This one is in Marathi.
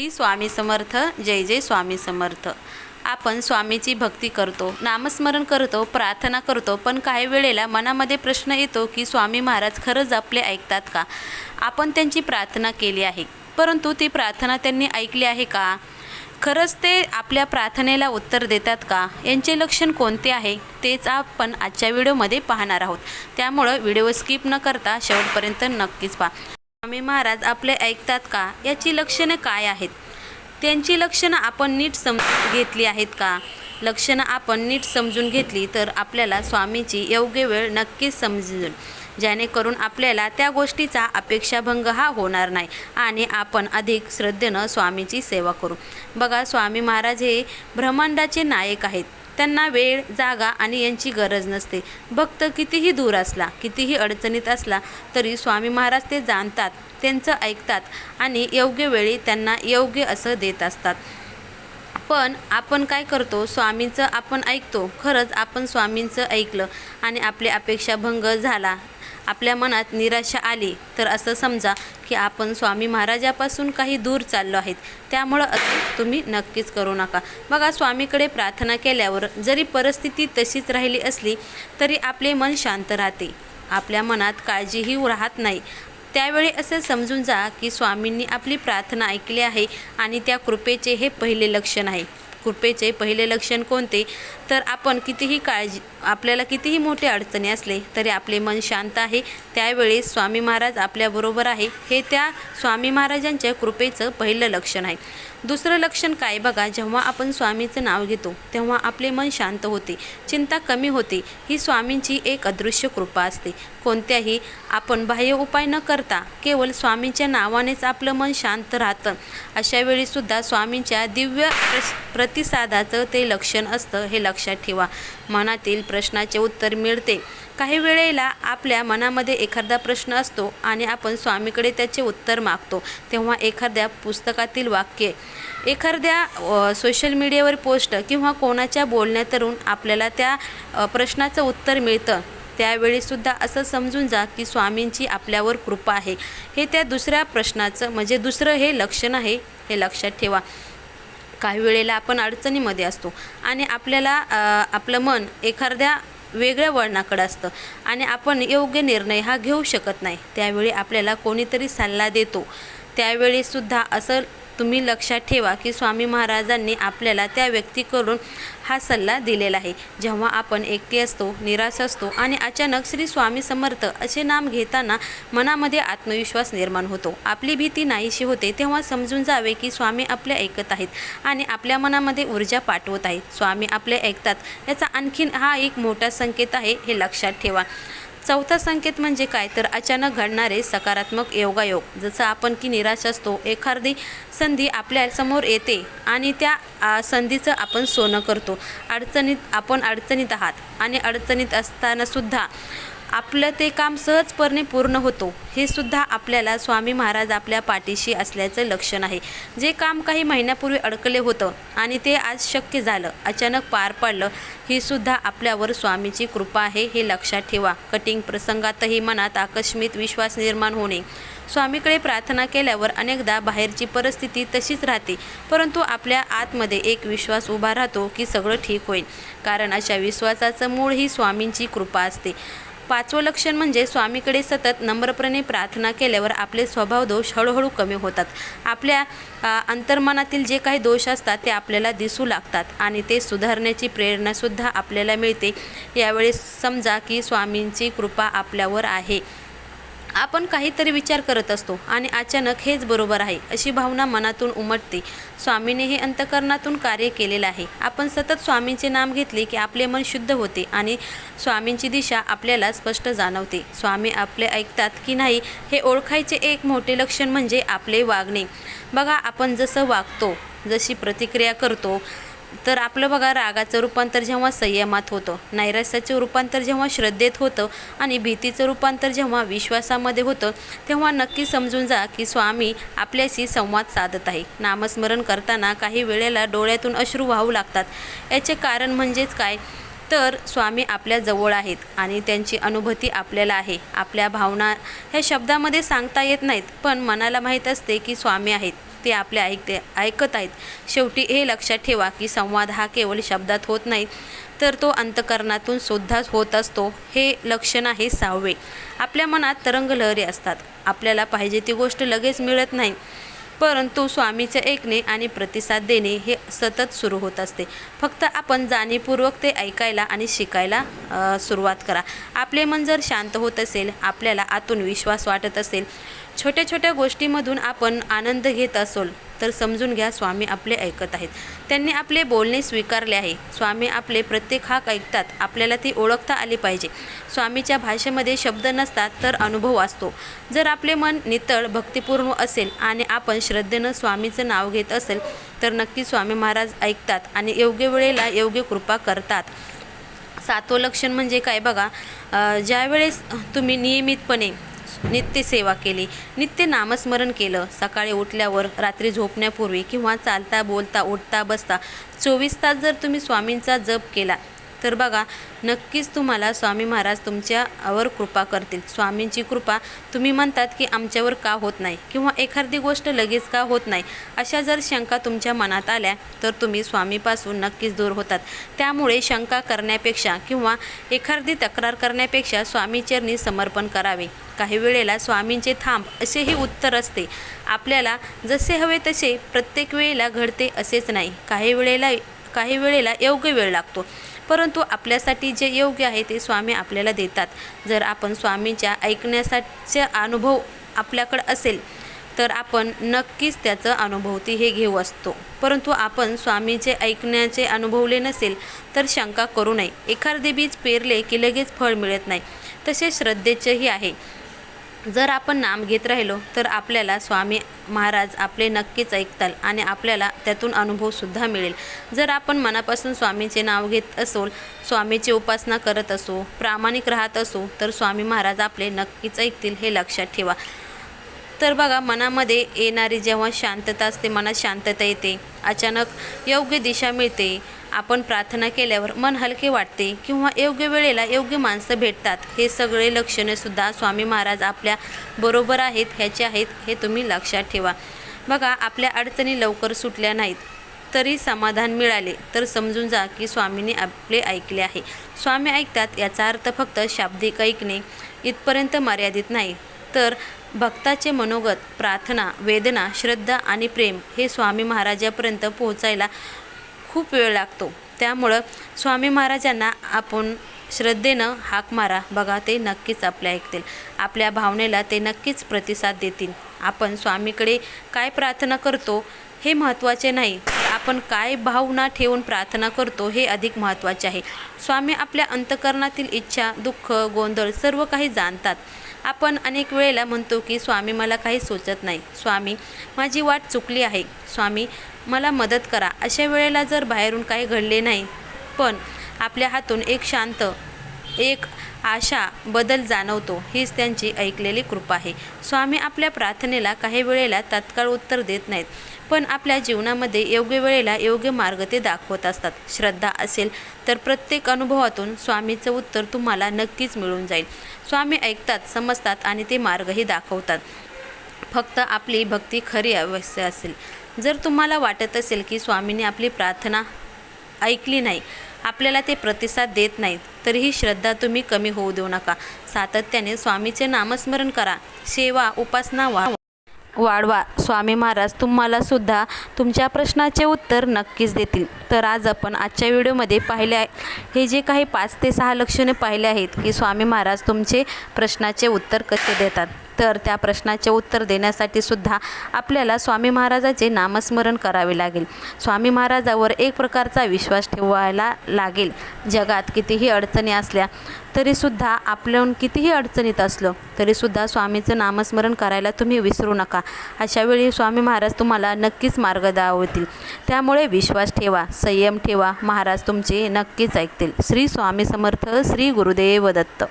श्री स्वामी समर्थ जय जय स्वामी समर्थ. आपण स्वामीची भक्ती करतो नामस्मरण करतो प्रार्थना करतो पण काही वेळेला मनामध्ये प्रश्न येतो की स्वामी महाराज खरंच आपले ऐकतात का? आपण त्यांची प्रार्थना केली आहे. परंतु ती प्रार्थना त्यांनी ऐकली आहे का? खरंच ते आपल्या प्रार्थनेला उत्तर देतात का? यांचे लक्षण कोणते आहे? तेच आपण आजच्या व्हिडिओमध्ये पाहणार आहोत. त्यामुळं व्हिडिओ स्किप न करता शेवटपर्यंत नक्कीच पहा. स्वामी महाराज आपले ऐकतात का? याची लक्षणं काय आहेत? त्यांची लक्षणं आपण नीट समजून घेतली आहेत का? लक्षणं आपण नीट समजून घेतली तर आपल्याला स्वामीची योग्य वेळ नक्कीच समजून जेणेकरून आपल्याला त्या गोष्टीचा अपेक्षाभंग हा होणार नाही आणि आपण अधिक श्रद्धेनं स्वामीची सेवा करू. बघा स्वामी महाराज हे ब्रह्मांडाचे नायक आहेत. त्यांना वेळ जागा आणि यांची गरज नसते. भक्त कितीही दूर असला कितीही अडचणीत असला तरी स्वामी महाराज ते जाणतात त्यांचं ऐकतात आणि योग्य वेळी त्यांना योग्य असं देत असतात. पण आपण काय करतो? स्वामींचं आपण ऐकतो. खरंच आपण स्वामींचं ऐकलं आणि आपली अपेक्षा भंग झाला. आपल्या मनात निराशा आली तर असं समजा की आपण स्वामी महाराजापासून काही दूर चाललो आहेत. त्यामुळं असं तुम्ही नक्कीच करू नका. बघा स्वामीकडे प्रार्थना केल्यावर जरी परिस्थिती तशीच राहिली असली तरी आपले मन शांत राहते. आपल्या मनात काळजीही राहत नाही. त्यावेळी असे समजून जा की स्वामींनी आपली प्रार्थना ऐकली आहे आणि त्या कृपेचे हे पहिले लक्षण आहे. कृपेचे पहिले लक्षण कोणते? तर आपण कितीही काळजी आपल्याला कितीही मोठे अडचणी असले तरी आपले मन शांत आहे. त्यावेळी स्वामी महाराज आपल्याबरोबर आहे. हे त्या स्वामी महाराजांच्या कृपेचं पहिलं लक्षण आहे. दुसरं लक्षण काय? बघा जेव्हा आपण स्वामीचं नाव घेतो तेव्हा आपले मन शांत होते चिंता कमी होते. ही स्वामींची एक अदृश्य कृपा असते. कोणत्याही आपण बाह्य उपाय न करता केवळ स्वामींच्या नावानेच आपलं मन शांत राहतं. अशा वेळीसुद्धा स्वामींच्या दिव्य प्रतिसादाचं ते लक्षण असतं हे लक्षात ठेवा. मनातील प्रश्नाचे उत्तर मिळते. काही वेळेला आपल्या मनामध्ये एखादा प्रश्न असतो आणि आपण स्वामीकडे त्याचे उत्तर मागतो. तेव्हा एखाद्या पुस्तकातील वाक्य एखाद्या सोशल मीडियावर पोस्ट किंवा कोणाच्या बोलण्यातून आपल्याला त्या प्रश्नाचं उत्तर मिळतं त्यावेळीसुद्धा असं समजून जा की स्वामींची आपल्यावर कृपा आहे. हे त्या दुसऱ्या प्रश्नाचं म्हणजे दुसरं हे लक्षण आहे हे लक्षात ठेवा. काही वेळेला आपण अडचणीमध्ये असतो आणि आपल्याला आपलं मन एखाद्या वेगळ्या वळणाकडं असतं आणि आपण योग्य निर्णय हा घेऊ शकत नाही. त्यावेळी आपल्याला कोणीतरी सल्ला देतो. त्यावेळीसुद्धा असं तुम्ही लक्षात ठेवा की स्वामी महाराजांनी आपल्याला त्या व्यक्तीकडून हा सल्ला दिलेला आहे. जेव्हा आपण एकटी असतो निराश असतो आणि अचानक श्री स्वामी समर्थ असे नाम घेताना मनामध्ये आत्मविश्वास निर्माण होतो. आपली भीती नाहीशी होते तेव्हा समजून जावे की स्वामी आपले ऐकत आहेत आणि आपल्या मनामध्ये ऊर्जा पाठवत आहेत. स्वामी आपले ऐकतात. याचा आणखीन हा एक मोठा संकेत आहे हे लक्षात ठेवा. चौथा संकेत म्हणजे काय? तर अचानक घडणारे सकारात्मक योगायोग. जसं आपण की निराश असतो एखादी संधी आपल्यासमोर येते आणि त्या संधीचं आपण सोनं करतो. अडचणीत आपण अडचणीत आहात आणि अडचणीत असतानासुद्धा आपलं ते काम सहजपणे पूर्ण होतो हे सुद्धा आपल्याला स्वामी महाराज आपल्या पाठीशी असल्याचं लक्षण आहे. जे काम काही महिन्यापूर्वी अडकले होतं आणि ते आज शक्य झालं अचानक पार पडलं ही सुद्धा आपल्यावर स्वामीची कृपा आहे हे लक्षात ठेवा. कटिंग प्रसंगातही मनात आकस्मित विश्वास निर्माण होणे. स्वामीकडे प्रार्थना केल्यावर अनेकदा बाहेरची परिस्थिती तशीच राहते परंतु आपल्या आतमध्ये एक विश्वास उभा राहतो की सगळं ठीक होईल. कारण अशा विश्वासाचं मूळ ही स्वामींची कृपा असते. पाचवं लक्षण म्हणजे स्वामीकडे सतत नम्रपणे प्रार्थना केल्यावर आपले स्वभाव दोष हळूहळू कमी होतात. आपल्या अंतर्मनातील जे काही दोष असतात ते आपल्याला दिसू लागतात आणि ते सुधारण्याची प्रेरणासुद्धा आपल्याला मिळते. यावेळी समजा की स्वामींची कृपा आपल्यावर आहे. आपण काहीतरी विचार करत असतो आणि अचानक हेच बरोबर आहे अशी भावना मनातून उमटते. स्वामीने हे अंतकरणातून कार्य केलेलं आहे. आपण सतत स्वामींचे नाम घेतले की आपले मन शुद्ध होते आणि स्वामींची दिशा आपल्याला स्पष्ट जाणवते. स्वामी आपले ऐकतात की नाही हे ओळखायचे एक मोठे लक्षण म्हणजे आपले वागणे. बघा आपण जसं वागतो जशी प्रतिक्रिया करतो तर आपलं बघा रागाचं रूपांतर जेव्हा संयमात होतं नैराश्याचं रूपांतर जेव्हा श्रद्धेत होतं आणि भीतीचं रूपांतर जेव्हा विश्वासामध्ये होतं तेव्हा नक्की समजून जा की स्वामी आपल्याशी संवाद साधत आहे. नामस्मरण करताना काही वेळेला डोळ्यातून अश्रू वाहू लागतात. याचे कारण म्हणजेच काय? तर स्वामी आपल्या जवळ आहेत आणि त्यांची अनुभूती आपल्याला आहे. आपल्या भावना ह्या शब्दामध्ये सांगता येत नाहीत पण मनाला माहीत असते की स्वामी आहेत. ते आपले ऐकते ऐकत आहेत. शेवटी हे लक्षात ठेवा की संवाद हा केवळ शब्दात होत नाही तर तो अंतकरणातून सुद्धा होत असतो. हे लक्षण आहे सहावे आपल्या मनात तरंगलहरी असतात. आपल्याला पाहिजे ती गोष्ट लगेच मिळत नाही. परंतु स्वामीचे ऐकणे आणि प्रतिसाद देणे हे सतत सुरू होत असते. फक्त आपण जाणीवपूर्वक ते ऐकायला आणि शिकायला सुरुवात करा. आपले मन जर शांत होत असेल आपल्याला आतून विश्वास वाटत असेल छोट्या छोट्या गोष्टीमधून आपण आनंद घेत असोल. तर समजून घ्या स्वामी आपले ऐकत आहेत. त्यांनी आपले बोलणे स्वीकारले आहे. स्वामी आपले प्रत्येक हाक ऐकतात. आपल्याला ती ओळखता आली पाहिजे. स्वामीच्या भाषेमध्ये शब्द नसतात तर अनुभव असतो. जर आपले मन नितळ भक्तिपूर्ण असेल आणि आपण श्रद्धेनं स्वामीचं नाव घेत असेल तर नक्की स्वामी महाराज ऐकतात आणि योग्य वेळेला योग्य कृपा करतात. सातवं लक्षण म्हणजे काय? बघा ज्यावेळेस तुम्ही नियमितपणे नित्य सेवा केली. नित्य नामस्मरण केलं. सकाळी उठल्यावर रात्री झोपण्यापूर्वी किंवा चालता बोलता उठता बसता चोवीस तास जर तुम्ही स्वामींचा जप केला तर बघा नक्कीच तुम्हाला स्वामी महाराज तुमच्यावर कृपा करतील. स्वामींची कृपा तुम्ही म्हणतात की आमच्यावर का होत नाही किंवा एखादी गोष्ट लगेच का होत नाही अशा जर शंका तुमच्या मनात आल्या तर तुम्ही स्वामीपासून नक्कीच दूर होतात. त्यामुळे शंका करण्यापेक्षा किंवा एखादी तक्रार करण्यापेक्षा स्वामीचरणी समर्पण करावे. काही वेळेला स्वामींचे थांब असेही उत्तर असते. आपल्याला जसे हवे तसे प्रत्येक वेळेला घडते असेच नाही. काही वेळेला काही वेळेला योग्य वेळ लागतो. परंतु आपल्यासाठी जे योग्य आहे ते स्वामी आपल्याला देतात. जर आपण स्वामींच्या ऐकण्यासाठीचा अनुभव आपल्याकडं असेल तर आपण नक्कीच त्याचं अनुभवती हे घेऊ असतो. परंतु आपण स्वामीचे ऐकण्याचे अनुभवले नसेल तर शंका करू नये. एखादे बीज पेरले की लगेच फळ मिळत नाही. तसे श्रद्धेचेही आहे. जर आपण नाम घेत राहिलो तर आपल्याला स्वामी महाराज आपले नक्कीच ऐकताल आणि आपल्याला त्यातून अनुभवसुद्धा मिळेल. जर आपण मनापासून स्वामीचे नाव घेत असोल स्वामीची उपासना करत असो प्रामाणिक राहत असो तर स्वामी महाराज आपले नक्कीच ऐकतील हे लक्षात ठेवा. तर बघा मनामध्ये येणारी जेव्हा शांतता असते मनात शांतता येते. अचानक योग्य दिशा मिळते. आपण प्रार्थना केल्यावर मन हलके वाटते किंवा योग्य वेळेला योग्य माणसं भेटतात. हे सगळे लक्षणेसुद्धा स्वामी महाराज आपल्या बरोबर आहेत ह्याचे आहेत हे तुम्ही लक्षात ठेवा. बघा आपल्या अडचणी लवकर सुटल्या नाहीत तरी समाधान मिळाले. तर समजून जा की स्वामीने आपले ऐकले आहे. स्वामी ऐकतात याचा अर्थ फक्त शाब्दिक ऐकणे इथपर्यंत मर्यादित नाही. तर भक्ताचे मनोगत प्रार्थना वेदना श्रद्धा आणि प्रेम हे स्वामी महाराजापर्यंत पोहोचायला खूप वेळ लागतो. त्यामुळं स्वामी महाराजांना आपण श्रद्धेनं हाक मारा. बघा ते नक्कीच आपल्या ऐकतील. आपल्या भावनेला ते नक्कीच प्रतिसाद देतील. आपण स्वामीकडे काय प्रार्थना करतो हे महत्त्वाचे नाही. आपण काय भावना ठेवून प्रार्थना करतो हे अधिक महत्त्वाचे आहे. स्वामी आपल्या अंतकरणातील इच्छा दुःख गोंधळ सर्व काही जाणतात. आपण अनेक वेळेला म्हणतो की स्वामी मला काही सोचत नाही. स्वामी माझी वाट चुकली आहे. स्वामी मला मदत करा. अशा वेळेला जर बाहेरून काही घडले नाही पण आपल्या हातून एक शांत एक आशा बदल जाणवतो हीच त्यांची ऐकलेली कृपा आहे. स्वामी आपल्या प्रार्थनेला काही वेळेला तत्काळ उत्तर देत नाहीत पण आपल्या जीवनामध्ये योग्य वेळेला योग्य मार्ग ते दाखवत असतात. श्रद्धा असेल तर प्रत्येक अनुभवातून स्वामीचं उत्तर तुम्हाला नक्कीच मिळून जाईल. स्वामी ऐकतात समजतात आणि ते मार्गही दाखवतात. फक्त आपली भक्ती खरी अवश्य असेल. जर तुम्हाला वाटत असेल की स्वामीने आपली प्रार्थना ऐकली नाही आपल्याला ते प्रतिसाद देत नाहीत. तरीही श्रद्धा तुम्ही कमी होऊ देऊ नका. सातत्याने स्वामीचे नामस्मरण करा. सेवा उपासना वा वाढवा. स्वामी महाराज तुम्हाला सुद्धा तुमच्या प्रश्नाचे उत्तर नक्कीच देतील. तर आज आपण आजच्या व्हिडिओमध्ये पाहिले आहे. हे जे काही पाच ते सहा लक्षणे पाहिले आहेत की स्वामी महाराज तुमचे प्रश्नाचे उत्तर कसे देतात. तर त्या प्रश्नाचे उत्तर देण्यासाठी सुद्धा आपल्याला स्वामी महाराजाचे नामस्मरण करावे लागेल. स्वामी महाराजावर एक प्रकारचा विश्वास ठेवायला लागेल. जगात कितीही अडचणी असल्या तरीसुद्धा आपल्याहून कितीही अडचणीत असलं तरीसुद्धा स्वामीचं नामस्मरण करायला तुम्ही विसरू नका. अशा वेळी स्वामी महाराज तुम्हाला नक्कीच मार्ग दावतील त्यामुळे विश्वास ठेवा संयम ठेवा. महाराज तुमचे नक्कीच ऐकतील. श्री स्वामी समर्थ श्री गुरुदेव दत्त.